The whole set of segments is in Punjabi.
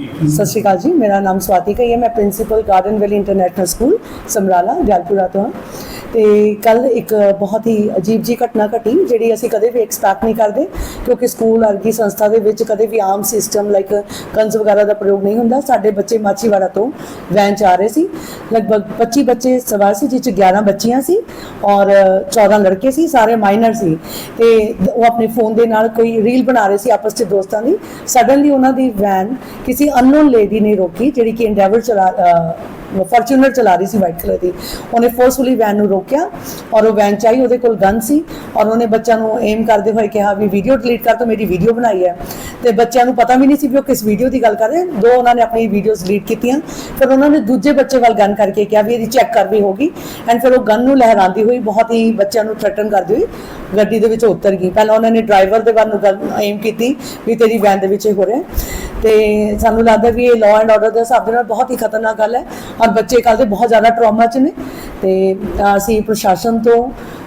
ਸਤਿ ਸ਼੍ਰੀ ਅਕਾਲ ਜੀ, ਮੇਰਾ ਨਾਮ ਸਵਾਤੀ ਕਈ ਹੈ, ਮੈਂ principal Garden Valley International School Samrala, Jalpura ਤੋਂ ਹਾਂ। ਤੇ ਕੱਲ ਇੱਕ ਬਹੁਤ ਹੀ ਅਜੀਬ ਜੀ ਘਟਨਾ ਘਟੀ, ਜਿਹੜੀ ਅਸੀਂ ਕਦੇ ਵੀ ਐਕਸਪੈਕਟ ਨਹੀਂ ਕਰਦੇ, ਕਿਉਂਕਿ ਸਕੂਲ ਵਰਗੀ ਸੰਸਥਾ ਦੇ ਵਿੱਚ ਕਦੇ ਵੀ ਆਮ ਸਿਸਟਮ ਲਾਈਕ ਕੰਸ ਵਗੈਰਾ ਦਾ ਪ੍ਰਯੋਗ ਨਹੀਂ ਹੁੰਦਾ। ਸਾਡੇ ਬੱਚੇ ਮਾਚੀਵਾੜਾ ਤੋਂ ਵੈਨ ਚ ਆ ਰਹੇ ਸੀ। ਲਗਭਗ 25 ਬੱਚੇ ਸਵਾਰ ਸੀ ਜਿਸ ਚ 11 ਬੱਚੀਆਂ ਸੀ ਔਰ 14 ਲੜਕੇ ਸੀ, ਸਾਰੇ ਮਾਈਨਰ ਸੀ। ਤੇ ਉਹ ਆਪਣੇ ਫੋਨ ਦੇ ਨਾਲ ਕੋਈ ਰੀਲ ਬਣਾ ਰਹੇ ਸੀ ਆਪਸ ਚ ਦੋਸਤਾਂ ਦੀ। ਸਡਨਲੀ ਉਹਨਾਂ ਦੀ ਵੈਨ ਕਿਸੇ ਅਨਨੋਨ ਲੇਡੀ ਨੇ ਰੋਕੀ, ਜਿਹੜੀ ਕਿ ਐਂਡੇਵਰ ਚਲਾ ਫੋਰਚੂਨਰ ਚਲਾ ਰਹੀ ਸੀ ਵਾਈਟ ਕਲਰ ਦੀ। ਉਹਨੇ ਫੋਰਸਫੁਲੀ ਵੈਨ ਨੂੰ ਰੋਕਿਆ ਔਰ ਉਹ ਵੈਨ ਚਾਹੀ, ਉਹਦੇ ਕੋਲ ਗਨ ਸੀ ਔਰ ਉਹਨੇ ਬੱਚਿਆਂ ਨੂੰ ਏਮ ਕਰਦੇ ਹੋਏ ਕਿਹਾ ਵੀ ਵੀਡੀਓ ਡਿਲੀਟ ਕਰ ਤੋ ਮੇਰੀ ਵੀਡੀਓ ਬਣਾਈ ਹੈ। ਤੇ ਬੱਚਿਆਂ ਨੂੰ ਪਤਾ ਵੀ ਨਹੀਂ ਸੀ ਵੀ ਉਹ ਕਿਸ ਵੀਡੀਓ ਦੀ ਗੱਲ ਕਰ ਰਹੇ ਦੋ ਉਹਨਾਂ ਨੇ ਆਪਣੀ ਵੀਡੀਓਜ਼ ਡਿਲੀਟ ਕੀਤੀਆਂ। ਫਿਰ ਉਹਨਾਂ ਨੇ ਦੂਜੇ ਬੱਚੇ ਵੱਲ ਗਨ ਕਰਕੇ ਕਿਹਾ ਵੀ ਇਹਦੀ ਚੈੱਕ ਕਰ ਵੀ ਹੋਗੀ ਐਂਡ ਫਿਰ ਉਹ ਗਨ ਨੂੰ ਲਹਿਰਾਉਂਦੀ ਹੋਈ ਬਹੁਤ ਹੀ ਬੱਚਿਆਂ ਨੂੰ ਥ੍ਰੈਟਨ ਕਰਦੀ ਹੋਈ ਗੱਡੀ ਦੇ ਵਿੱਚ ਉਤਰ ਗਈ। ਪਹਿਲਾਂ ਉਹਨਾਂ ਨੇ ਡਰਾਈਵਰ ਦੇ ਵੱਲ ਨੂੰ ਗਨ ਏਮ ਕੀਤੀ ਵੀ ਤੇਰੀ ਵੈਨ ਦੇ ਵਿੱਚ ਇਹ ਹੋ ਰਿਹਾ ਤੇ ਸਾਨੂੰ ਲੱਗਦਾ ਵੀ ਇਹ ਲਾਅ ਐਂਡ ਆਰਡਰ ਦੇ ਹਿਸਾਬ ਦੇ ਨਾਲ ਬਹੁਤ ਹੀ ਖਤਰਨਾਕ ਗੱਲ ਹੈ। ਔਰ ਬੱਚੇ ਕੱਲ੍ਹ ਦੇ ਬਹੁਤ ਜ਼ਿਆਦਾ ਟਰਾਮਾ 'ਚ ਨੇ। ਤੇ ਅਸੀਂ ਪ੍ਰਸ਼ਾਸਨ ਤੋਂ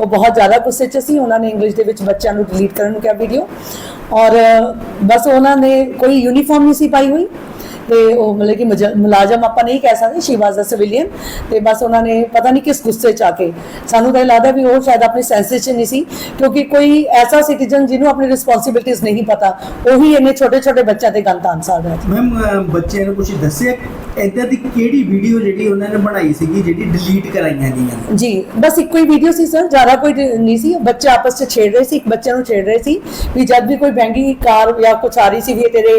ਉਹ ਬਹੁਤ ਜ਼ਿਆਦਾ ਗੁੱਸੇ 'ਚ ਸੀ। ਉਹਨਾਂ ਨੇ ਇੰਗਲਿਸ਼ ਦੇ ਵਿੱਚ ਬੱਚਿਆਂ ਨੂੰ ਡਿਲੀਟ ਕਰਨ ਨੂੰ ਕਿਹਾ ਵੀਡੀਓ ਔਰ, ਬਸ ਉਹਨਾਂ ਨੇ ਕੋਈ ਯੂਨੀਫਾਰਮ ਨਹੀਂ ਸੀ ਪਾਈ ਹੋਈ। ਤੇ ਉਹ ਮਤਲਬ ਕਿ ਮੁਲਾਜ਼ਮ ਆਪਾਂ ਨਹੀਂ ਕਹਿ ਸਕਦੇ ਸ਼ੀ ਵਾਸ ਅ ਸਿਵਿਲੀਅਨ ਤੇ ਬਸ ਉਹਨਾਂ ਨੇ ਪਤਾ ਨਹੀਂ ਕਿਸ ਗੁੱਸੇ 'ਚ ਆ ਕੇ। ਸਾਨੂੰ ਤਾਂ ਇਹ ਲੱਗਦਾ ਵੀ ਉਹ ਸ਼ਾਇਦ ਆਪਣੇ ਸੈਂਸਸ 'ਚ ਨਹੀਂ ਸੀ। ਕਿਉਂਕਿ ਕੋਈ ਐਸਾ ਸਿਟੀਜ਼ਨ ਜਿਹਨੂੰ ਆਪਣੀ ਰਿਸਪੌਂਸਿਬਿਲਟੀਆਂ ਨਹੀਂ ਪਤਾ, ਉਹੀ ਇੰਨੇ ਛੋਟੇ ਛੋਟੇ ਬੱਚਿਆਂ ਤੇ ਗਨ ਤਾਨ ਹੈ ਮੈਮ ਅਹ ਬੱਚਿਆਂ ਨੂੰ ਕੁਝ ਦੱਸਿਆ? ਇਦਾਂ ਦੀ ਕਿਹੜੀ ਵੀਡੀਓ ਜਿਹੜੀ ਉਹਨਾਂ ਨੇ ਬਣਾਈ ਸੀਗੀ, ਜਿਹੜੀ ਡਿਲੀਟ ਕਰਾਈਆਂ ਗਈਆਂ ਜੀ, ਬਸ ਇੱਕੋ ਹੀ ਵੀਡੀਓ ਸੀ ਸਰ, ਜ਼ਿਆਦਾ ਕੋਈ ਨਹੀਂ ਸੀ। ਬੱਚੇ ਆਪਸ ਵਿੱਚ ਛੇੜ ਰਹੇ ਸੀ, ਇੱਕ ਬੱਚੇ ਨੂੰ ਛੇੜ ਰਹੇ ਸੀ ਵੀ ਜਦ ਵੀ ਕੋਈ ਬੈਂਗੀ ਕਾਰ ਜਾਂ ਕੁਛ ਆ ਰਹੀ ਸੀ ਵੀ ਤੇਰੇ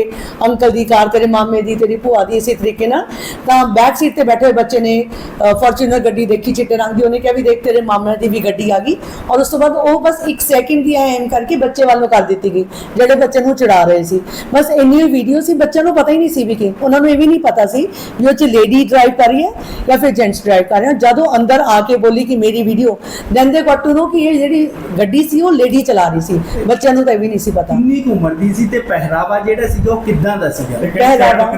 ਅੰਕਲ ਦੀ ਕਾਰ, ਤੇਰੇ ਮਾਮੇ ਦੀ, ਤੇਰੀ ਭੂਆ ਦੀ ਇਸੇ ਤਰੀਕੇ ਨਾਲ, ਤਾਂ ਬੈਕ ਸੀਟ ਤੇ ਬੈਠੇ ਹੋਏ ਬੱਚੇ ਨੇ ਫੋਰਚੂਨਰ ਗੱਡੀ ਦੇਖੀ ਚਿੱਟੇ ਰੰਗ ਦੀ, ਉਹਨੇ ਕਿਹਾ ਵੀ ਦੇਖ ਤੇਰੇ ਮਾਮੇ ਦੀ ਵੀ ਗੱਡੀ ਆ ਗਈ। ਔਰ ਉਸ ਤੋਂ ਬਾਅਦ ਉਹ ਬਸ ਇੱਕ ਸੈਕਿੰਡ ਦੀ ਐਮ ਕਰਕੇ ਬੱਚੇ ਵੱਲੋਂ ਕਰ ਦਿੱਤੀ ਗਈ, ਜਿਹੜੇ ਬੱਚੇ ਨੂੰ ਚੜਾ ਰਹੇ ਸੀ। ਬਸ ਇੰਨੀ ਵੀਡੀਓ ਸੀ, ਬੱਚਿਆਂ ਨੂੰ ਪਤਾ ਹੀ ਨਹੀਂ ਸੀ ਵੀ ਕਿ, ਉਹਨਾਂ ਨੂੰ ਇਹ ਵੀ ਨਹੀਂ ਪਤਾ ਸੀ ਵੀ ਉਹ ਚ ਲੇਡੀ ਡਰਾਈਵ ਕਰ ਰਹੀ ਹੈ ਜਾਂ ਫਿਰ ਜੈਂਟਸ ਡਰਾਈਵ ਕਰ ਰਹੇ ਹਨ ਜਦੋਂ ਅੰਦਰ ਆ ਕੇ ਬੋਲੀ ਕਿ ਮੇਰੀ video then they got to know ਕਿ ਇਹ ਜਿਹੜੀ ਗੱਡੀ ਸੀ ਉਹ ਲੇਡੀ ਚਲਾ ਰਹੀ ਸੀ। ਬੱਚਿਆਂ ਨੂੰ ਤਾਂ ਇਹ ਵੀ ਨਹੀਂ ਸੀ ਪਤਾ। ਕਿੰਨੀ ਕੁ ਉਮਰ ਦੀ ਸੀ ਤੇ ਪਹਿਰਾਵਾ ਜਿਹੜਾ ਸੀਗਾ ਉਹ ਕਿੱਦਾਂ ਦਾ ਸੀਗਾ? ਪਹਿਰਾਵਾ।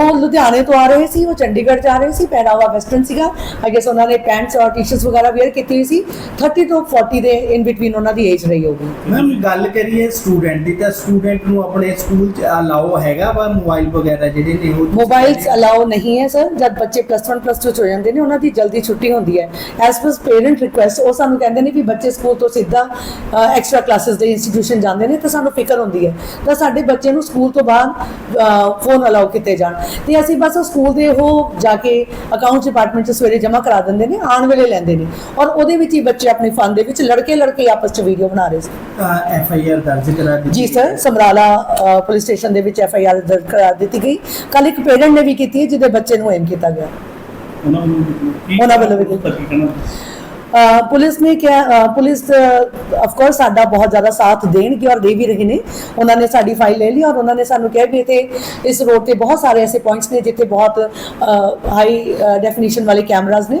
ਉਹ ਲੁਧਿਆਣੇ ਤੋਂ ਆ ਰਹੇ ਸੀ ਉਹ ਚੰਡੀਗੜ੍ਹ ਜਾ ਰਹੇ ਸੀ। ਪਹਿਰਾਵਾ ਵੈਸਟਰਨ ਸੀਗਾ। ਆਈ ਗੈਸ ਉਹਨਾਂ ਨੇ ਪੈਂਟਸ ਔਰ ਟੀ-ਸ਼ਰਟਸ ਵਗੈਰਾ ਵੇਅਰ ਕੀਤੀ ਹੋਈ ਸੀ। 30 ਤੋਂ 40 ਦੇ ਇਨ ਬਿਟਵੀਨ ਉਹਨਾਂ ਦੀ ਏਜ ਰਹੀ ਹੋਗੀ ਮੈਮ ਗੱਲ ਕਰੀਏ ਸਟੂਡੈਂਟ ਦੀ ਤਾਂ ਸਟੂਡੈਂਟ ਨੂੰ ਆਪਣੇ ਸਕੂਲ ਚ ਅਲਾਓ ਹੈਗਾ ਵਾ ਮੋਬਾਈਲ ਵਗੈਰਾ ਜਿਹੜੇ ਨੇ ਉਹ? ਮੋਬਾਈਲਸ ਕਹਿੰਦੇ- ਅਲਾਉ ਨਹੀਂ ਹੈ ਸਰ ਜਦ ਬੱਚੇ ਪਲੱਸ 1 ਪਲੱਸ 2 ਚ ਹੋ ਜਾਂਦੇ ਨੇ ਉਹਨਾਂ ਦੀ ਜਲਦੀ ਛੁੱਟੀ ਹੁੰਦੀ ਹੈ। ਐਸ ਪਰ ਪੇਰੈਂਟ ਰਿਕੁਐਸਟ ਉਹ ਸਾਨੂੰ ਕਹਿੰਦੇ ਨੇ ਵੀ ਬੱਚੇ ਸਕੂਲ ਤੋਂ ਸਿੱਧਾ ਐਕਸਟਰਾ ਕਲਾਸਿਸ ਦੇ ਇੰਸਟੀਟਿਊਸ਼ਨ ਜਾਂਦੇ ਨੇ ਤਾਂ ਸਾਨੂੰ ਫਿਕਰ ਹੁੰਦੀ ਹੈ। ਤਾਂ ਸਾਡੇ ਬੱਚੇ ਨੂੰ ਸਕੂਲ ਤੋਂ ਬਾਅਦ ਫੋਨ ਅਲਾਉ ਕੀਤੇ ਜਾਣ। ਤੇ ਅਸੀਂ ਬਸ ਸਕੂਲ ਦੇ ਉਹ ਜਾ ਕੇ ਅਕਾਊਂਟ ਡਿਪਾਰਟਮੈਂਟ ਚ ਸਵੇਰੇ ਜਮ੍ਹਾਂ ਕਰਾ ਦਿੰਦੇ ਨੇ ਆਉਣ ਵੇਲੇ ਲੈਂਦੇ ਨੇ। ਔਰ ਉਹਦੇ ਵਿੱਚ ਹੀ ਬੱਚੇ ਆਪਣੇ ਫਨ ਦੇ ਵਿੱਚ ਲੜਕੇ ਲੜਕੇ ਆਪਸ ਚ ਵੀਡੀਓ ਬਣਾ ਰਹੇ ਸੀ। ਐਫ ਆਈ ਆਰ ਦਰਜ ਕਰਾ ਦਿੱਤੀ ਜੀ ਸਰ ਸਮਰਾਲਾ ਪੁਲਿਸ ਸਟੇਸ਼ਨ ਦੇ ਵਿੱਚ ਐਫ ਆਈ ਆਰ ਦਰਜ ਕਰਾ ਦਿੱਤੀ ਗਈ। ਕੱਲ ਇੱਕ ਪੇਰੈਂਟ ਨੇ ਵੀ ਕੀਤੀ ਹੈ ਜਿਹਦੇ ਬੱਚੇ ਨੂੰ ਐਮ ਕੀਤਾ ਗਿਆ। ਉਹਨਾਂ ਨੂੰ ਕੀ ਉਹਨਾਂ ਵੱਲੋਂ ਵੀ ਤਾਂ ਅ, ਪੁਲਿਸ ਨੇ ਕਿਹਾ ਪੁਲਿਸ ਆਫ ਕੋਰਸ ਸਾਡਾ ਬਹੁਤ ਜ਼ਿਆਦਾ ਸਾਥ ਦੇਣਗੇ ਔਰ ਦੇ ਵੀ ਰਹੇ ਨੇ। ਉਹਨਾਂ ਨੇ ਸਾਡੀ ਫਾਈਲ ਲੈ ਲਈ ਔਰ ਉਹਨਾਂ ਨੇ ਸਾਨੂੰ ਕਿਹਾ ਵੀ ਇੱਥੇ ਇਸ ਰੋਡ ਤੇ ਬਹੁਤ ਸਾਰੇ ਐਸੇ ਪੁਆਇੰਟਸ ਨੇ ਜਿੱਥੇ ਬਹੁਤ ਹਾਈ ਡੈਫੀਨੇਸ਼ਨ ਵਾਲੇ ਕੈਮਰਾਜ਼ ਨੇ।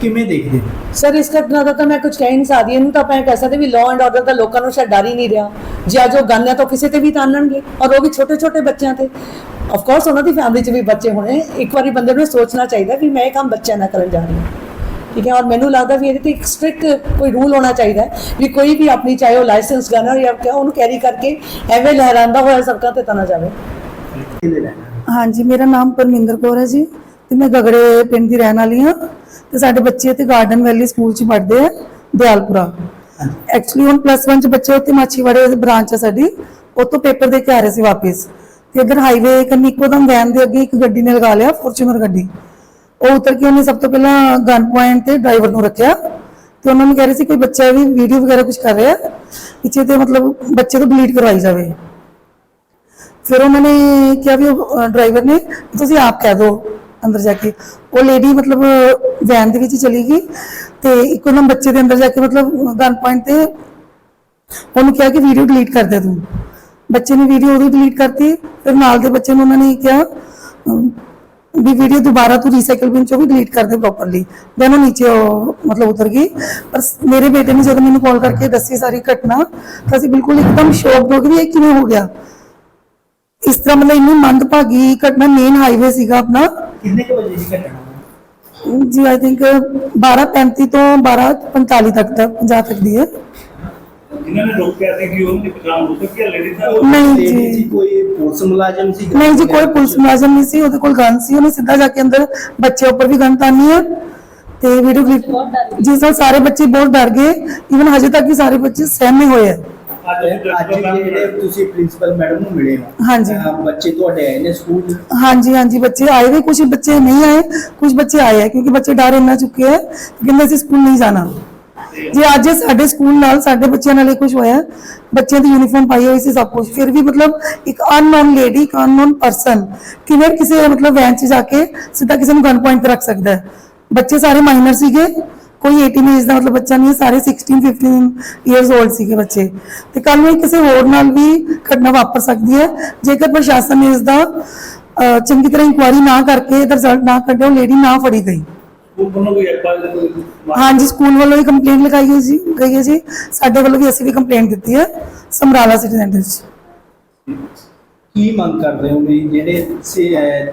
ਕਿਵੇਂ ਦੇਖਦੇ ਹੋ ਸਰ ਇਸ ਘਟਨਾ ਦਾ ਤਾਂ ਮੈਂ ਕੁਝ ਕਹਿ ਨਹੀਂ ਸਕਦੀ। ਇਹਨੂੰ ਤਾਂ ਆਪਾਂ ਇਹ ਕਹਿ ਸਕਦੇ ਵੀ ਲਾਅ ਐਂਡ ਆਰਡਰ ਦਾ ਲੋਕਾਂ ਨੂੰ ਸ਼ਾਇਦ ਡਰ ਹੀ ਨਹੀਂ ਰਿਹਾ। ਜੇ ਅੱਜ ਉਹ ਗਨ ਹੈ ਤਾਂ ਕਿਸੇ ਤੇ ਵੀ ਤਾਨਣਗੇ ਔਰ ਉਹ ਵੀ ਛੋਟੇ ਛੋਟੇ ਬੱਚਿਆਂ ਤੇ। ਆਫ ਕੋਰਸ ਉਹਨਾਂ ਦੀ ਫੈਮਿਲੀ 'ਚ ਵੀ ਬੱਚੇ ਹੋਣੇ। ਇੱਕ ਵਾਰੀ ਬੰਦੇ ਨੂੰ ਸੋਚਣਾ ਚਾਹੀਦਾ ਵੀ ਮੈਂ ਇਹ ਕੰਮ ਬੱਚਿਆਂ ਨਾਲ ਕਰਨ ਜਾ ਰਹੀ ਹਾਂ। ਠੀਕ ਹੈ? ਔਰ ਮੈਨੂੰ ਲੱਗਦਾ ਵੀ ਇਹਦੇ ਤੇ ਇੱਕ ਸਟ੍ਰਿਕਟ ਕੋਈ ਰੂਲ ਹੋਣਾ ਚਾਹੀਦਾ ਹੈ ਵੀ ਕੋਈ ਵੀ ਆਪਣੀ ਚਾਹੇ ਉਹ ਲਾਇਸੈਂਸ ਗਨਰ ਜਾਂ ਕਿਆ ਉਹਨੂੰ ਕੈਰੀ ਕਰਕੇ ਐਵੇਂ ਲਹਿਰਾਉਂਦਾ ਹੋਇਆ ਸੜਕਾਂ ਤੇ ਤਾਂ ਨਾ ਜਾਵੇ। ਹਾਂਜੀ ਮੇਰਾ ਨਾਮ ਪਰਮਿੰਦਰ ਕੌਰ ਹੈ ਜੀ। ਤੇ ਮੈਂ ਗਗੜੇ ਪਿੰਡ ਦੀ ਰਹਿਣ ਵਾਲੀ ਹਾਂ ਤੇ ਸਾਡੇ ਬੱਚੇ ਤੇ ਗਾਰਡਨ ਵੈਲੀ ਸਕੂਲ 'ਚ ਪੜ੍ਹਦੇ ਆ, ਦਿਆਲਪੁਰਾ। ਐਕਚੁਅਲੀ ਹੁਣ ਪਲੱਸ 1 ਚ ਬੱਚੇ ਉੱਥੇ ਮਾਛੀਵਾੜੇ ਬ੍ਰਾਂਚ ਆ ਸਾਡੀ, ਉੱਥੋਂ ਪੇਪਰ ਦੇ ਕੇ ਆ ਰਹੇ ਸੀ ਵਾਪਸ। ਤੇ ਇਧਰ ਹਾਈਵੇ ਕੰਨੀ ਇੱਕੋਦਮ ਵੈਨ ਦੇ ਅੱਗੇ ਇੱਕ ਗੱਡੀ ਨੇ ਲਗਾ ਲਿਆ ਫੋਰਚੂਨਰ ਗੱਡੀ। ਉਹ ਉਤਰ ਕੇ ਉਹਨੇ ਸਭ ਤੋਂ ਪਹਿਲਾਂ ਗਨ ਪੁਆਇੰਟ ਤੇ ਡਰਾਈਵਰ ਨੂੰ ਰੱਖਿਆ। ਤੇ ਉਹਨਾਂ ਨੂੰ ਕਹਿ ਰਹੇ ਸੀ ਕੋਈ ਬੱਚਾ ਵੀ ਵੀਡੀਓ ਵਗੈਰਾ ਕੁਝ ਕਰ ਰਿਹਾ, ਪਿੱਛੇ ਤੇ ਮਤਲਬ ਬੱਚੇ ਤੋਂ ਡਿਲੀਟ ਕਰਵਾਈ ਜਾਵੇ। ਫਿਰ ਉਹਨਾਂ ਨੇ ਕਿਹਾ ਵੀ ਡਰਾਈਵਰ ਨੇ, ਤੁਸੀਂ ਆਪ ਕਹਿ ਦਿਓ। ਅੰਦਰ ਜਾ ਕੇ। ਉਹ ਲੇਡੀ ਮਤਲਬ ਵੈਨ ਦੇ ਵਿੱਚ ਚਲੀ ਗਈ ਤੇ ਇੱਕੋ ਦਮ ਬੱਚੇ ਦੇ ਅੰਦਰ ਜਾ ਕੇ ਮਤਲਬ ਗਨ ਪੁਆਇੰਟ ਤੇ ਉਹਨੂੰ ਕਿਹਾ ਕਿ ਵੀਡੀਓ ਡਿਲੀਟ ਕਰ ਦੇ ਤੂੰ। ਬੱਚੇ ਨੇ ਵੀਡੀਓ ਉਹਦੀ ਡਿਲੀਟ ਕਰਤੀ, ਫਿਰ ਨਾਲ ਦੇ ਬੱਚੇ ਨੂੰ ਉਹਨਾਂ ਨੇ ਕਿਹਾ ਵੀ ਵੀਡੀਓ ਦੁਬਾਰਾ ਤੂੰ ਰੀਸਾਈਕਲ ਬਿਨ ਚੋਂ ਵੀ ਡਿਲੀਟ ਕਰ ਦੇ ਪ੍ਰੋਪਰਲੀ ਦੈਨ ਉਹ ਨੀਚੇ ਮਤਲਬ ਉਤਰ ਗਈ। ਪਰ ਮੇਰੇ ਬੇਟੇ ਨੇ ਜਦੋਂ ਮੈਨੂੰ ਕਾਲ ਕਰਕੇ ਦੱਸੀ ਸਾਰੀ ਘਟਨਾ, ਤਾਂ ਅਸੀਂ ਬਿਲਕੁਲ ਇੱਕਦਮ ਸ਼ੌਕ ਹੋ ਗਏ ਵੀ ਇਹ ਕਿਵੇਂ ਹੋ ਗਿਆ। ਇਸ ਤਰ੍ਹਾਂ ਮਤਲਬ ਇੰਨੀ ਮੰਦਭਾਗੀ ਘਟਨਾ ਮੇਨ ਹਾਈਵੇ ਸੀਗਾ ਆਪਣਾ। ਕਿੰਨੇ ਕੁ ਵਜੇ ਦੀ ਘਟਨਾ ਜੀ ਆਈ ਥਿੰਕ 12:35 ਤੋਂ 12:45 ਤੱਕ ਦਾ 50 ਤੱਕ ਦੀ ਹੈ ਜਿਨ੍ਹਾਂ ਨੇ ਰੋਕਿਆ ਸੀ ਕਿ ਉਹਨਾਂ ਦੀ ਪਛਾਣ ਹੋ ਸਕੀ ਹੈ ਲੇਡੀ ਦਾ ਨਹੀਂ lady ਜੀ ਸੀ ਕੋਈ ਪੁਲਿਸ ਮੁਲਾਜ਼ਮ ਸੀ ਨਹੀਂ ਜੀ ਕੋਈ ਪੁਲਿਸ ਮੁਲਾਜ਼ਮ ਨਹੀਂ ਸੀ ਉਹਦੇ ਕੋਲ ਗਨ ਸੀ ਉਹਨੇ ਸਿੱਧਾ ਜਾ ਕੇ ਅੰਦਰ ਬੱਚੇ ਉੱਪਰ ਵੀ ਗਨ ਤਾਨੀ ਹੈ ਤੇ ਵੀਡੀਓ ਕਲਿੱਪ ਜਿਸ ਨਾਲ ਸਾਰੇ ਬੱਚੇ ਬਹੁਤ ਡਰ ਗਏ ਇਵਨ ਹਜੇ ਤੱਕ ਵੀ ਸਾਰੇ ਬੱਚੇ ਸਹਿਮੇ ਹੋਏ ਹੈ ਅੱਜ ਅਸੀਂ ਅੱਜ ਜਿਹੜੇ ਤੁਸੀਂ ਪ੍ਰਿੰਸੀਪਲ ਮੈਡਮ ਨੂੰ ਮਿਲੇ ਹੋ ਹਾਂਜੀ। ਅਹ ਬੱਚੇ ਤੁਹਾਡੇ ਆਏ ਨੇ ਸਕੂਲ ਹਾਂਜੀ ਹਾਂਜੀ ਬੱਚੇ ਆਏ ਵੀ ਕੁਝ ਬੱਚੇ ਨਹੀਂ ਆਏ ਕੁਝ ਬੱਚੇ ਆਏ ਹੈ ਕਿਉਂਕਿ ਬੱਚੇ ਡਰ ਇੰਨਾ ਚੁੱਕੇ ਹੈ ਕਿ ਕਹਿੰਦੇ ਅਸੀਂ ਸਕੂਲ ਨਹੀਂ ਜਾਣਾ। ਜੇ ਅੱਜ ਸਾਡੇ ਸਕੂਲ ਨਾਲ ਸਾਡੇ ਬੱਚਿਆਂ ਨਾਲ ਇਹ ਕੁਝ ਹੋਇਆ ਬੱਚਿਆਂ ਦੀ ਯੂਨੀਫਾਰਮ ਪਾਈ ਹੋਈ ਸੀ ਸਭ ਕੁਝ ਫਿਰ ਵੀ ਮਤਲਬ ਇੱਕ ਅਨਨੋਨ ਲੇਡੀ ਇੱਕ ਅਨਨੋਨ ਪਰਸਨ ਕਿਵੇਂ ਕਿਸੇ ਮਤਲਬ ਵੈਨ 'ਚ ਜਾ ਕੇ ਸਿੱਧਾ ਕਿਸੇ ਨੂੰ ਗਨ ਪੁਆਇੰਟ ਤੇ ਰੱਖ ਸਕਦਾ ਹੈ? ਬੱਚੇ ਸਾਰੇ ਮਾਈਨਰ ਸੀਗੇ ਕੋਈ 18 ਏਜ ਦਾ ਮਤਲਬ ਬੱਚਾ ਨਹੀਂ ਹੈ ਸਾਰੇ 16 15 ਇਅਰਸ 올ਡ ਸੀਗੇ ਬੱਚੇ ਤੇ ਕੱਲ ਨੂੰ ਇਹ ਕਿਸੇ ਹੋਰ ਨਾਲ ਵੀ ਘਟਨਾ ਵਾਪਰ ਸਕਦੀ ਹੈ ਜੇਕਰ ਪ੍ਰਸ਼ਾਸਨ ਨੇ ਇਸ ਦਾ ਅਹ, ਚੰਗੀ ਤਰ੍ਹਾਂ ਇਨਕੁਆਇਰੀ ਨਾ ਕਰਕੇ ਇਹਦਾ ਰਿਜ਼ਲਟ ਨਾ ਕੱਢਿਆ ਉਹ ਲੇਡੀ ਨਾ ਫੜੀ ਗਈ ਉਹ ਕੋਲੋਂ ਕੋਈ ਐਫਆਈਆਰ ਕੋਈ ਹਾਂਜੀ ਸਕੂਲ ਵੱਲੋਂ ਵੀ ਕੰਪਲੇਂਟ ਲਗਾਈ ਹੋਈ ਜੀ ਗਈ ਹੈ ਜੀ ਸਾਡੇ ਵੱਲੋਂ ਵੀ ਅਸੀਂ ਵੀ ਕੰਪਲੇਂਟ ਦਿੱਤੀ ਹੈ ਸਮਰਾਲਾ ਸਿਟੀ ਸੈਂਟਰ 'ਚ ਕੀ ਮੰਗ ਕਰਦੇ ਹੋ ਵੀ ਜਿਹੜੇ ਸੇ ਅਹ,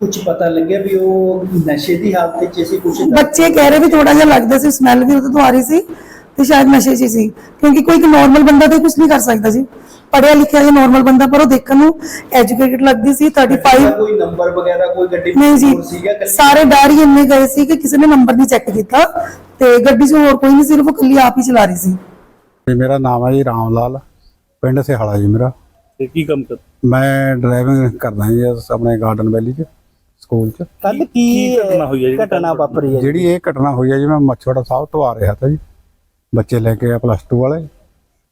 ਕੁਝ ਪਤਾ ਲੱਗਿਆ ਵੀ ਉਹ ਨਸ਼ੇ ਦੀ ਹਾਲਤ ਵਿੱਚ ਸੀ ਕੁਝ ਬੱਚੇ ਕਹਿ ਰਹੇ ਵੀ ਥੋੜਾ ਜਿਹਾ ਲੱਗਦਾ ਸੀ ਸਮੈਲ ਵੀ ਉਹਦੇ ਤੋਂ ਆ ਰਹੀ ਸੀ ਤੇ ਸ਼ਾਇਦ ਨਸ਼ੇ 'ਚ ਹੀ ਸੀ। ਕਿਉਂਕਿ ਕੋਈ ਇੱਕ ਨਾਰਮਲ ਬੰਦਾ ਤੇ ਕੁਝ ਨਹੀਂ ਕਰ ਸਕਦਾ ਜੀ। ਪੜਿਆ ਲਿਖਿਆ ਜਾਂ ਨਾਰਮਲ ਬੰਦਾ ਪਰ ਉਹ ਦੇਖਣ ਨੂੰ ਐਜੂਕੇਟਡ ਲੱਗਦੀ ਸੀ 35 ਕੋਈ ਨੰਬਰ ਵਗੈਰਾ ਕੋਈ ਗੱਡੀ ਨਹੀਂ ਜੀ? ਸਾਰੇ ਡਰ ਹੀ ਇੰਨੇ ਗਏ ਸੀ ਕਿ ਕਿਸੇ ਨੇ ਨੰਬਰ ਨਹੀਂ ਚੈੱਕ ਕੀਤਾ ਤੇ ਗੱਡੀ 'ਚ ਹੋਰ ਕੋਈ ਨਹੀਂ ਸਿਰਫ ਉਹ ਇਕੱਲੀ ਆਪ ਹੀ ਚਲਾ ਰਹੀ ਸੀ। ਮੇਰਾ ਨਾਮ ਹੈ ਜੀ ਰਾਮ ਲਾਲ ਪਿੰਡ ਸਿਹਾਲਾ ਜੀ ਮੇਰਾ। ਤੇ ਕੀ ਕੰਮ ਕਰ ਮੈਂ ਡਰਾਈਵਿੰਗ ਕਰਦਾ ਜੀ ਆਪਣੇ ਗਾਰਡਨ ਵੈਲੀ 'ਚ। ਸਕੂਲ 'ਚ। ਕੱਲ ਕੀ ਘਟਨਾ ਹੋਈ ਹੈ ਜਿਹੜੀ ਘਟਨਾ ਵਾਪਰੀ ਹੈ ਜਿਹੜੀ ਇਹ ਘਟਨਾ ਹੋਈ ਹੈ ਜੀ ਮੈਂ ਮੱਛੋੜਾ ਸਾਹਿਬ ਤੋਂ ਆ ਰਿਹਾ ਤਾ ਜੀ। ਬੱਚੇ ਲੈ ਕੇ ਆ ਪਲੱਸ 2 ਵਾਲੇ।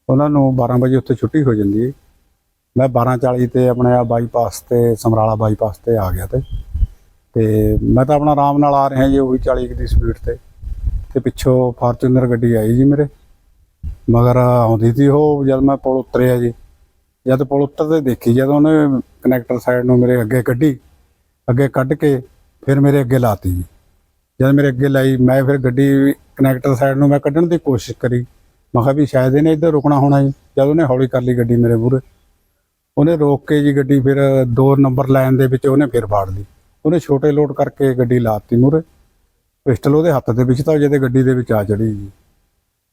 ਉਹਨਾਂ ਨੂੰ 12 ਵਜੇ ਉੱਥੇ ਛੁੱਟੀ ਹੋ ਜਾਂਦੀ ਹੈ। ਮੈਂ 12:40 ਤੇ ਆਪਣੇ ਆ ਬਾਈਪਾਸ ਤੇ ਸਮਰਾਲਾ ਬਾਈਪਾਸ ਤੇ ਆ ਗਿਆ ਤੇ ਤੇ ਮੈਂ ਤਾਂ ਆਪਣਾ ਆਰਾਮ ਨਾਲ ਆ ਰਿਹਾ ਜੀ ਉਹੀ 40 ਕੁ ਦੀ ਸਪੀਡ ਤੇ। ਤੇ ਪਿੱਛੋਂ ਫਾਰਚੂਨਰ ਗੱਡੀ ਆਈ ਜੀ ਮੇਰੇ। ਮਗਰ ਆਉਂਦੀ ਸੀ ਉਹ ਜਦ ਮੈਂ ਪੁਲ ਉਤਰਿਆ ਜੀ। ਜਦ ਪੁਲ ਉੱਤਰਦੇ ਦੇਖੀ ਜਦ ਉਹਨੇ ਕਨੈਕਟਰ ਸਾਈਡ ਨੂੰ ਮੇਰੇ ਅੱਗੇ ਕੱਢੀ। ਅੱਗੇ ਕੱਢ ਕੇ ਫਿਰ ਮੇਰੇ ਅੱਗੇ ਲਾਤੀ ਜੀ। ਜਦ ਮੇਰੇ ਅੱਗੇ ਲਾਈ, ਮੈਂ ਫਿਰ ਗੱਡੀ ਕਨੈਕਟਰ ਸਾਈਡ ਨੂੰ ਮੈਂ ਕੱਢਣ ਦੀ ਕੋਸ਼ਿਸ਼ ਕਰੀ। ਮੈਂ ਕਿਹਾ ਵੀ ਸ਼ਾਇਦ ਇਹਨੇ ਇੱਧਰ ਰੁਕਣਾ ਹੋਣਾ ਜੀ। ਜਦ ਉਹਨੇ ਹੌਲੀ ਕਰ ਲਈ ਗੱਡੀ ਮੇਰੇ ਮੂਹਰੇ। ਉਹਨੇ ਰੋਕ ਕੇ ਜੀ ਗੱਡੀ ਫਿਰ ਦੋ ਨੰਬਰ ਲਾਈਨ ਦੇ ਵਿੱਚ ਉਹਨੇ ਫਿਰ ਫਾੜ ਲਈ। ਉਹਨੇ ਛੋਟੇ ਲੋਡ ਕਰਕੇ ਗੱਡੀ ਲਾਤੀ ਮੂਹਰੇ। ਪਿਸਟਲ ਉਹਦੇ ਹੱਥ ਦੇ ਵਿੱਚ ਤਾਂ ਜਦੇ ਗੱਡੀ ਦੇ ਵਿੱਚ ਆ ਚੜੀ ਜੀ।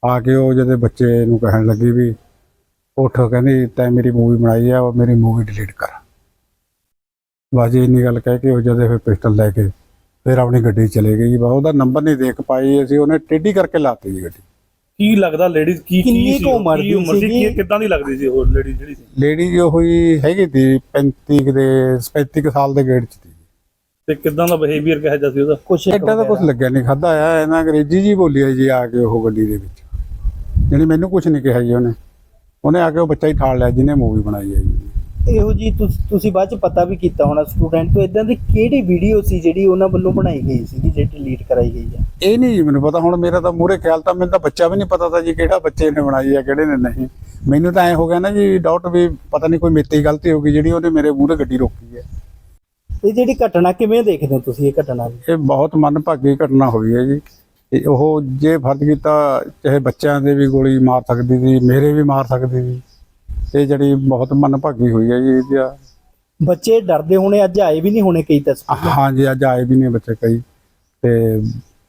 ਆ ਕੇ ਉਹ ਜਦੇ ਬੱਚੇ ਨੂੰ ਕਹਿਣ ਲੱਗੀ ਵੀ, ਉੱਠ, ਕਹਿੰਦੀ, ਤੈਂ ਮੇਰੀ ਮੂਵੀ ਬਣਾਈ ਆ ਉਹ ਮੇਰੀ ਮੂਵੀ ਡਿਲੀਟ ਕਰ। ਬਸ ਜੀ ਇੰਨੀ ਗੱਲ ਕਹਿ ਕੇ ਉਹ ਜਦੇ ਫਿਰ ਪਿਸਟਲ ਲੈ ਕੇ ਫਿਰ ਆਪਣੀ ਗੱਡੀ ਚਲੇ ਗਈ ਜੀ। ਬਸ ਉਹਦਾ ਨੰਬਰ ਨਹੀਂ ਦੇਖ ਪਾਈ ਅਸੀਂ ਉਹਨੇ ਟੇਢੀ ਕਰਕੇ ਲਾਤੀ ਜੀ ਗੱਡੀ। ਕੀ ਲੱਗਦਾ ਲੇਡੀਜ਼ ਕੀ ਕਿੰਨੀ ਕੀ ਸੀ? ਉਮਰ ਕੀ ਦੀ ਸੀ? ਕੀ ਕਿੱਦਾਂ ਦੀ ਲੱਗਦੀ ਸੀ ਉਹ ਲੇਡੀ ਜਿਹੜੀ ਸੀ? ਲੇਡੀ ਜੋ ਹੋਈ ਹੈਗੀ ਤੀ 35 ਕੁ ਦੇ 35 ਕੁ ਸਾਲ ਦੇ ਗੇੜ 'ਚ ਸੀ। ਤੇ ਕਿੱਦਾਂ ਦਾ ਬਿਹੇਵੀਅਰ ਕਿਹਾ ਜਾਂਦਾ ਸੀ ਉਹਦਾ? ਕੁਝ ਐਡਾ ਤਾਂ ਕੁਝ ਲੱਗਿਆ ਨਹੀਂ ਖਾਦਾ ਆ ਇਹਨਾਂ ਅੰਗਰੇਜ਼ੀ ਜੀ ਬੋਲੀ ਆ ਜੀ ਆ ਕੇ ਉਹ ਗੱਡੀ ਦੇ ਵਿੱਚ। ਜਿਹੜੀ ਮੈਨੂੰ ਕੁਝ ਨਹੀਂ ਕਿਹਾ ਜੀ ਉਹਨੇ। ਉਹਨੇ ਆ ਕੇ ਉਹ ਬੱਚਾ ਹੀ ਠਾਲ ਲਿਆ ਜਿਹਨੇ ਮੂਵੀ ਬਣਾਈ ਹੈ ਜੀ। ਇਹੋ ਜੀ ਤੁਸ- ਬਾਅਦ ਚ ਪਤਾ ਵੀ ਕੀਤਾ ਹੋਣਾ ਸਟੂਡੈਂਟ ਤੋਂ ਇਦਾਂ ਦੀ ਕਿਹੜੀ ਵੀਡੀਓ ਸੀ ਜਿਹੜੀ ਉਹਨਾਂ ਵੱਲੋਂ ਬਣਾਈ ਗਈ ਸੀ ਜਿਹੜੀ ਡਿਲੀਟ ਕਰਾਈ ਗਈ ਹੈ ਇਹ ਨਹੀਂ ਜੀ ਮੈਨੂੰ ਪਤਾ ਹੁਣ ਮੇਰਾ ਤਾਂ ਮੂਹਰੇ ਖਿਆਲ ਤਾਂ ਮੈਨੂੰ ਤਾਂ ਬੱਚਾ ਵੀ ਨਹੀਂ ਪਤਾ ਤਾਂ ਜੀ ਕਿਹੜਾ ਬੱਚੇ ਨੇ ਬਣਾਈ ਆ ਕਿਹੜੇ ਨੇ ਨਹੀਂ। ਮੈਨੂੰ ਤਾਂ ਐ ਹੋ ਗਿਆ ਨਾ ਜੀ ਡਾਊਟ ਵੀ ਪਤਾ ਨਹੀਂ ਕੋਈ ਮੇਤੀ ਗਲਤੀ ਹੋ ਗਈ ਜਿਹੜੀ ਉਹਨੇ ਮੇਰੇ ਮੂਹਰੇ ਗੱਡੀ ਰੋਕੀ ਹੈ ਇਹ ਜਿਹੜੀ ਘਟਨਾ ਕਿਵੇਂ ਦੇਖਦੇ ਹੋ ਤੁਸੀਂ ਇਹ ਘਟਨਾ ਇਹ ਬਹੁਤ ਮੰਦਭਾਗੀ ਘਟਨਾ ਹੋਈ ਹੈ ਜੀ। ਉਹ ਜੇ ਫਰਜ਼ ਕੀਤਾ ਚਾਹੇ ਬੱਚਿਆਂ ਦੇ ਵੀ ਗੋਲੀ ਮਾਰ ਸਕਦੀ ਸੀ ਮੇਰੇ ਵੀ ਮਾਰ ਸਕਦੀ ਸੀ। ਇਹ ਜਿਹੜੀ ਬਹੁਤ ਮੰਦਭਾਗੀ ਹੋਈ ਹੈ ਜੀ ਇਹਦਾ ਬੱਚੇ ਡਰਦੇ ਹੋਣੇ ਅੱਜ ਆਏ ਵੀ ਨਹੀਂ ਹੋਣੇ ਕਈ ਤਸਵੀਰ ਹਾਂਜੀ ਅੱਜ ਆਏ ਵੀ ਨੇ ਬੱਚੇ ਕਈ। ਤੇ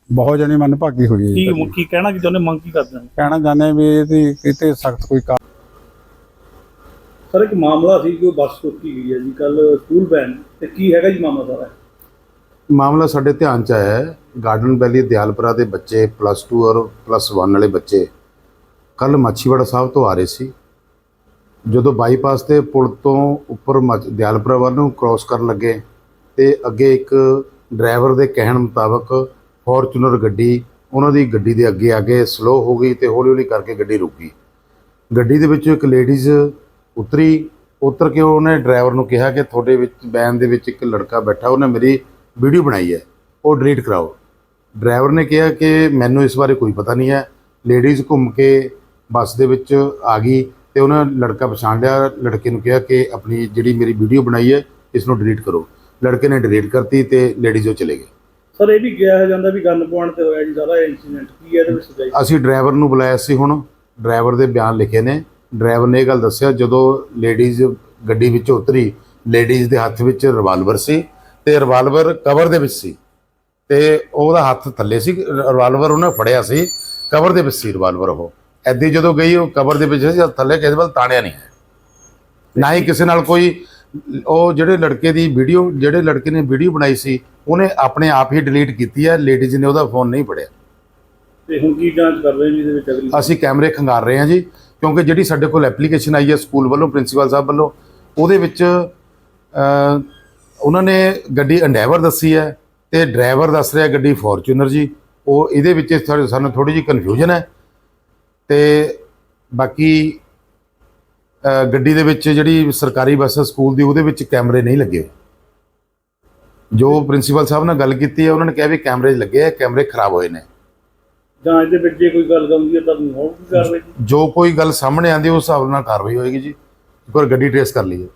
ਬਹੁਤ ਜਣੀ ਮੰਦਭਾਗੀ ਹੋਈ ਹੈ ਜੀ ਕੀ ਕੀ ਕਹਿਣਾ ਕਿ ਚਾਹੁੰਦੇ ਮੰਗ ਕੀ ਕਰਦੇ ਨੇ ਕਹਿਣਾ ਚਾਹੁੰਦੇ ਵੀ ਇਹਦੀ ਕਿਤੇ ਸਖਤ ਕੋਈ ਕਾ ਸਰ ਇੱਕ ਮਾਮਲਾ ਸੀ ਕਿ ਉਹ ਬੱਸ ਰੋਕੀ ਗਈ ਹੈ ਜੀ ਕੱਲ ਸਕੂਲ ਵੈਨ ਤੇ ਕੀ ਹੈਗਾ ਜੀ ਮਾਮਲਾ ਸਾਰਾ? ਮਾਮਲਾ ਸਾਡੇ ਧਿਆਨ ਚ ਆਇਆ ਹੈ। ਗਾਰਡਨ ਵੈਲੀ ਦਿਆਲਪੁਰਾ ਦੇ ਬੱਚੇ ਪਲੱਸ 2 ਔਰ ਪਲੱਸ 1 ਵਾਲੇ ਬੱਚੇ। ਕੱਲ ਮਾਛੀਵਾੜਾ ਸਾਹਿਬ ਤੋਂ ਆ ਰਹੇ ਸੀ। ਜਦੋਂ ਬਾਈਪਾਸ ਤੇ ਪੁਲ ਤੋਂ ਉੱਪਰ ਮੱਝ- ਦਿਆਲਪੁਰਾ ਵੱਲ ਨੂੰ ਕ੍ਰਾਸ ਕਰਨ ਲੱਗੇ ਤੇ ਅੱਗੇ ਇੱਕ ਡਰਾਈਵਰ ਦੇ ਕਹਿਣ ਮੁਤਾਬਕ ਫੋਰਚੂਨਰ ਗੱਡੀ ਉਹਨਾਂ ਦੀ ਗੱਡੀ ਦੇ ਅੱਗੇ ਆ ਕੇ ਸਲੋ ਹੋ ਗਈ ਤੇ ਹੌਲੀ ਹੌਲੀ ਕਰਕੇ ਗੱਡੀ ਰੁਕ ਗਈ। ਗੱਡੀ ਦੇ ਵਿੱਚੋਂ ਇੱਕ ਲੇਡੀਜ਼ ਉਤਰੀ, ਉਤਰ ਕੇ ਉਹਨੇ ਡਰਾਈਵਰ ਨੂੰ ਕਿਹਾ ਕਿ ਤੁਹਾਡੇ ਵਿੱਚ ਵੈਨ ਦੇ ਵਿੱਚ ਇੱਕ ਲੜਕਾ ਬੈਠਾ, ਉਹਨੇ ਮੇਰੀ ਵੀਡੀਓ ਬਣਾਈ ਹੈ, ਉਹ ਡਿਲੀਟ ਕਰਾਓ। ਡਰਾਈਵਰ ਨੇ ਕਿਹਾ ਕਿ ਮੈਨੂੰ ਇਸ ਬਾਰੇ ਕੋਈ ਪਤਾ ਨਹੀਂ ਹੈ। ਲੇਡੀਜ਼ ਘੁੰਮ ਕੇ ਬੱਸ ਦੇ ਵਿੱਚ ਆ ਗਈ। ਤੇ ਉਹਨਾਂ ਲੜਕਾ ਪਛਾਣ ਲਿਆ ਲੜਕੇ ਨੂੰ ਕਿਹਾ ਕਿ ਆਪਣੀ ਜਿਹੜੀ ਮੇਰੀ ਵੀਡੀਓ ਬਣਾਈ ਹੈ ਇਸ ਨੂੰ ਡਿਲੀਟ ਕਰੋ। ਲੜਕੇ ਨੇ ਡਿਲੀਟ ਕਰਤੀ ਤੇ ਲੇਡੀਜ਼ ਉਹ ਚਲੇ ਗਏ। ਸਰ ਇਹ ਵੀ ਕਿਹਾ ਜਾਂਦਾ ਵੀ ਗਨ ਪੁਆਇੰਟ ਤੇ ਹੋਇਆ ਜੀ ਸਾਰਾ ਇਨਸੀਡੈਂਟ ਕੀ ਹੈ ਇਹਦੇ ਵਿੱਚ ਸਜਾਈ ਅਸੀਂ ਡਰਾਈਵਰ ਨੂੰ ਬੁਲਾਇਆ ਸੀ ਹੁਣ ਡਰਾਈਵਰ ਦੇ ਬਿਆਨ ਲਿਖੇ ਨੇ। ਡਰਾਈਵਰ ਨੇ ਇਹ ਗੱਲ ਦੱਸਿਆ ਜਦੋਂ ਲੇਡੀਜ਼ ਗੱਡੀ ਵਿੱਚ ਉਤਰੀ ਲੇਡੀਜ਼ ਦੇ ਹੱਥ ਵਿੱਚ ਰਿਵਾਲਵਰ ਸੀ ਤੇ ਰਿਵਾਲਵਰ ਕਵਰ ਦੇ ਵਿੱਚ ਸੀ। ਤੇ ਉਹਦਾ ਹੱਥ ਥੱਲੇ ਸੀ ਰਿਵਾਲਵਰ ਉਹਨੇ ਫੜਿਆ ਸੀ ਕਵਰ ਦੇ ਵਿੱਚ ਸੀ ਰਿਵਾਲਵਰ ਉਹ। ਐਦੀ ਜਦੋਂ ਗਈ ਉਹ ਕਵਰ ਦੇ ਵਿੱਚ ਸੀ ਜਦ ਥੱਲੇ ਕਿਸੇ ਵੱਲ ਤਾਣਿਆ ਨਹੀਂ ਹੈ। ਨਾ ਹੀ ਕਿਸੇ ਨਾਲ ਕੋਈ ਉਹ ਜਿਹੜੇ ਲੜਕੇ ਦੀ ਵੀਡੀਓ ਜਿਹੜੇ ਲੜਕੇ ਨੇ ਵੀਡੀਓ ਬਣਾਈ ਸੀ ਉਹਨੇ ਆਪਣੇ ਆਪ ਹੀ ਡਿਲੀਟ ਕੀਤੀ ਹੈ ਲੇਡੀਜ਼ ਨੇ ਉਹਦਾ ਫੋਨ ਨਹੀਂ ਫੜਿਆ। ਤੇ ਹੁਣ ਕੀ ਜਾਂਚ ਕਰ ਰਹੇ ਜੀ ਇਹਦੇ ਵਿੱਚ ਅਗਲੀ? ਅਸੀਂ ਕੈਮਰੇ ਖੰਗਾਰ ਰਹੇ ਹਾਂ ਜੀ ਕਿਉਂਕਿ ਜਿਹੜੀ ਸਾਡੇ ਕੋਲ ਐਪਲੀਕੇਸ਼ਨ ਆਈ ਹੈ ਸਕੂਲ ਵੱਲੋਂ ਪ੍ਰਿੰਸੀਪਲ ਸਾਹਿਬ ਵੱਲੋਂ ਉਹਦੇ ਵਿੱਚ ਉਹਨਾਂ ਨੇ ਗੱਡੀ ਅੰਡੈਵਰ ਦੱਸੀ ਹੈ ਤੇ ਡਰਾਈਵਰ ਦੱਸ ਰਿਹਾ ਗੱਡੀ ਫੋਰਚੂਨਰ ਜੀ। ਉਹ ਇਹਦੇ ਵਿੱਚ ਸਾਨੂੰ ਥੋੜੀ ਜਿਹੀ ਕਨਫਿਊਜ਼ਨ ਹੈ। ਤੇ ਬਾਕੀ ਗੱਡੀ ਦੇ ਵਿੱਚ ਜਿਹੜੀ ਸਰਕਾਰੀ ਬੱਸ ਸਕੂਲ ਦੀ ਉਹਦੇ ਵਿੱਚ ਕੈਮਰੇ ਨਹੀਂ ਲੱਗੇ। ਜੋ ਪ੍ਰਿੰਸੀਪਲ ਸਾਹਿਬ ਨਾਲ ਗੱਲ ਕੀਤੀ ਹੈ ਉਹਨਾਂ ਨੇ ਕਿਹਾ ਵੀ ਕੈਮਰੇ ਲੱਗੇ ਆ ਕੈਮਰੇ ਖਰਾਬ ਹੋਏ ਨੇ। ਜਾਂਚ ਦੇ ਵਿੱਚ ਜੇ ਕੋਈ ਗੱਲ ਗੰਦੀ ਹੈ ਤਾਂ ਹੋਰ ਕੀ ਕਰ ਰਹੇ ਜੀ ਜੋ ਕੋਈ ਗੱਲ ਸਾਹਮਣੇ ਆਂਦੀ ਉਸ ਹਿਸਾਬ ਨਾਲ ਕਾਰਵਾਈ ਹੋਏਗੀ ਜੀ। ਇੱਕ ਵਾਰ ਗੱਡੀ ਟ੍ਰੇਸ ਕਰ ਲਈਏ।